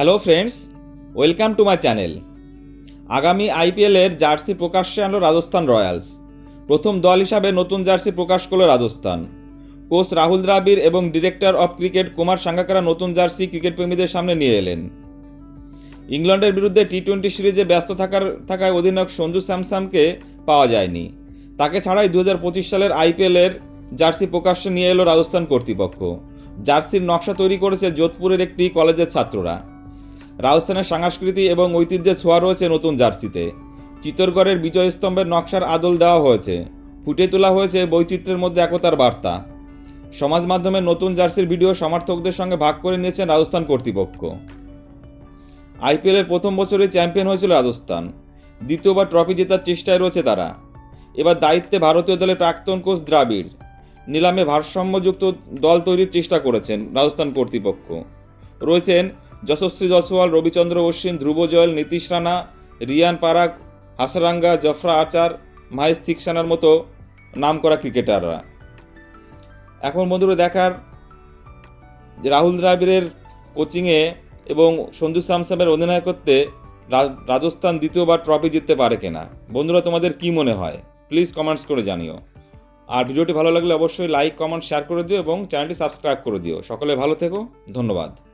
Hello friends, welcome to my channel. আগামী আইপিএলের jersey প্রকাশ্যে আনলো রাজস্থান রয়্যালস। প্রথম দল হিসাবে নতুন জার্সি প্রকাশ করল রাজস্থান। কোচ রাহুল দ্রাবিড় এবং director of cricket Kumar Sangakkara নতুন জার্সি ক্রিকেট প্রেমীদের সামনে নিয়ে এলেন। ইংল্যান্ডের বিরুদ্ধে টি টোয়েন্টি সিরিজে ব্যস্ত থাকার, থাকায় অধিনায়ক সঞ্জু স্যামসামকে পাওয়া যায়নি। তাকে ছাড়াই দু পঁচিশ সালের আইপিএলের জার্সি প্রকাশ্যে নিয়ে এলো রাজস্থান কর্তৃপক্ষ। জার্সির নকশা তৈরি করেছে যোধপুরের একটি কলেজের ছাত্ররা। রাজস্থানের সংস্কৃতি এবং ঐতিহ্যের ছোঁয়া রয়েছে নতুন জার্সিতে। চিত্তরগড়ের বিজয় স্তম্ভের নকশার আদল দেওয়া হয়েছে। ফুটে তোলা হয়েছে বৈচিত্র্যের মধ্যে একতার বার্তা। সমাজ মাধ্যমে নতুন জার্সির ভিডিও সমর্থকদের সঙ্গে ভাগ করে নিয়েছেন রাজস্থান কর্তৃপক্ষ। আইপিএলের প্রথম বছরে চ্যাম্পিয়ন হয়েছিল রাজস্থান। দ্বিতীয়বার ট্রফি জেতার চেষ্টায় রয়েছে তারা। এবার দায়িত্বে ভারতীয় দলের প্রাক্তন কোচ দ্রাবিড়। নিলামে ভারসাম্যযুক্ত দল তৈরির চেষ্টা করেছেন রাজস্থান কর্তৃপক্ষ। রয়েছেন যশস্বী জয়সওয়াল, রবিচন্দ্র অশ্বিন, ধ্রুব জয়েল, নীতিশ রানা, রিয়ান পারাগ, হাসারাঙ্গা, জফরা আচার, মাহেশ থিকসানার মতো নাম করা ক্রিকেটাররা। এখন বন্ধুরা দেখার রাহুল দ্রাবিড়ের কোচিংয়ে এবং সঞ্জু স্যামসামের অধিনায়কত্বে রাজস্থান দ্বিতীয়বার ট্রফি জিততে পারে কিনা? বন্ধুরা, তোমাদের কি মনে হয়? প্লিজ কমেন্টস করে জানিও। আর ভিডিওটি ভালো লাগলে অবশ্যই লাইক, কমেন্ট, শেয়ার করে দিও এবং চ্যানেলটি সাবস্ক্রাইব করে দিও। সকলে ভালো থেকো। ধন্যবাদ।